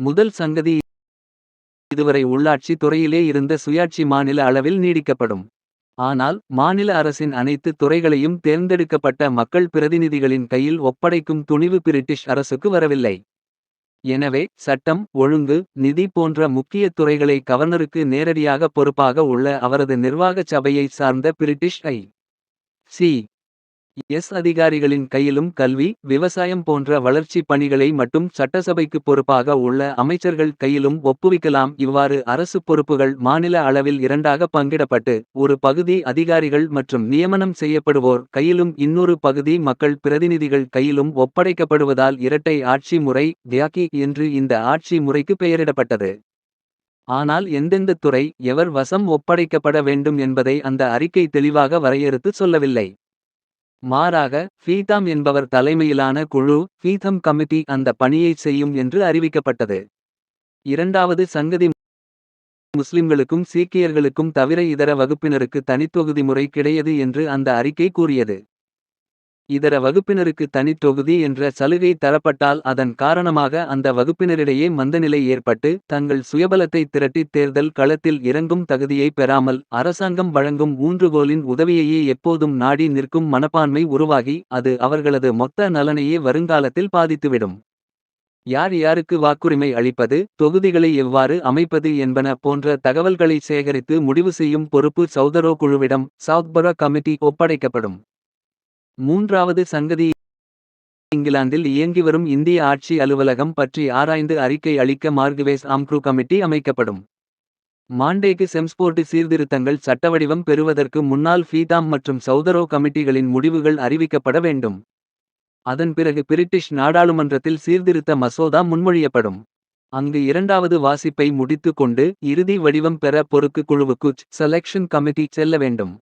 முதல் சங்கதி இதுவரை உள்ளாட்சி துறையிலே இருந்த சுயாட்சி மாநில அளவில் நீடிக்கப்படும். ஆனால் மாநில அரசின் அனைத்து துறைகளையும் தேர்ந்தெடுக்கப்பட்ட மக்கள் பிரதிநிதிகளின் கையில் ஒப்படைக்கும் துணிவு பிரிட்டிஷ் அரசுக்கு வரவில்லை. எனவே சட்டம் ஒழுங்கு நிதி போன்ற முக்கிய துறைகளை கவர்னருக்கு நேரடியாக பொறுப்பாக உள்ள அவரது நிர்வாகச் சபையைச் சார்ந்த பிரிட்டிஷ் ஐ. சி. எஸ் அதிகாரிகளின் கையிலும் கல்வி விவசாயம் போன்ற வளர்ச்சி பணிகளை மட்டும் சட்டசபைக்கு பொறுப்பாக உள்ள அமைச்சர்கள் கையிலும் ஒப்புவிக்கலாம் இவ்வாறு அரசு பொறுப்புகள் மாநில அளவில் இரண்டாக பங்கிடப்பட்டு ஒரு பகுதி அதிகாரிகள் மற்றும் நியமனம் செய்யப்படுவோர் கையிலும் இன்னொரு பகுதி மக்கள் பிரதிநிதிகள் கையிலும் ஒப்படைக்கப்படுவதால் இரட்டை ஆட்சி முறை தியாகி என்று இந்த ஆட்சி முறைக்கு பெயரிடப்பட்டது. ஆனால் எந்தெந்த துறை எவர் வசம் ஒப்படைக்கப்பட வேண்டும் என்பதை அந்த அறிக்கை தெளிவாக வரையறுத்து சொல்லவில்லை. மாறாக ஃபீதாம் என்பவர் தலைமையிலான குழு ஃபீதம் கமிட்டி அந்த பணியைச் செய்யும் என்று அறிவிக்கப்பட்டது. இரண்டாவது சங்கதி முஸ்லிம்களுக்கும் சீக்கியர்களுக்கும் தவிர இதர வகுப்பினருக்கு தனித்தொகுதி முறை கிடையது என்று அந்த அறிக்கை கூறியது. இதர வகுப்பினருக்கு தனித்தொகுதி என்ற சலுகை தரப்பட்டால் அதன் காரணமாக அந்த வகுப்பினரிடையே மந்தநிலை ஏற்பட்டு தங்கள் சுயபலத்தை திரட்டி தேர்தல் களத்தில் இறங்கும் தகுதியை பெறாமல் அரசாங்கம் வழங்கும் ஊன்றுகோலின் உதவியையே எப்போதும் நாடி நிற்கும் மனப்பான்மை உருவாகி அது அவர்களது மொத்த நலனையே வருங்காலத்தில் பாதித்துவிடும். யார் யாருக்கு வாக்குரிமை அளிப்பது தொகுதிகளை எவ்வாறு அமைப்பது என்பன போன்ற தகவல்களை சேகரித்து முடிவு செய்யும் பொறுப்பு சௌதரோ குழுவிடம் சவுத்பரோ கமிட்டி ஒப்படைக்கப்படும். மூன்றாவது சங்கதி இங்கிலாந்தில் இயங்கிவரும் இந்திய ஆட்சி அலுவலகம் பற்றி ஆராய்ந்து அறிக்கை அளிக்க மார்குவேஸ் ஆம்க்ரூ கமிட்டி அமைக்கப்படும். மாண்டேக்கு செம்ஸ்போர்ட் சீர்திருத்தங்கள் சட்டவடிவம் பெறுவதற்கு முன்னால் ஃபீதாம் மற்றும் சௌதரோ கமிட்டிகளின் முடிவுகள் அறிவிக்கப்பட வேண்டும். அதன் பிறகு பிரிட்டிஷ் நாடாளுமன்றத்தில் சீர்திருத்த மசோதா முன்மொழியப்படும். அங்கு இரண்டாவது வாசிப்பை முடித்து கொண்டு இறுதி வடிவம் பெற பொறுக்கு குழுவுக்குச் செலெக்ஷன் கமிட்டி செல்ல வேண்டும்.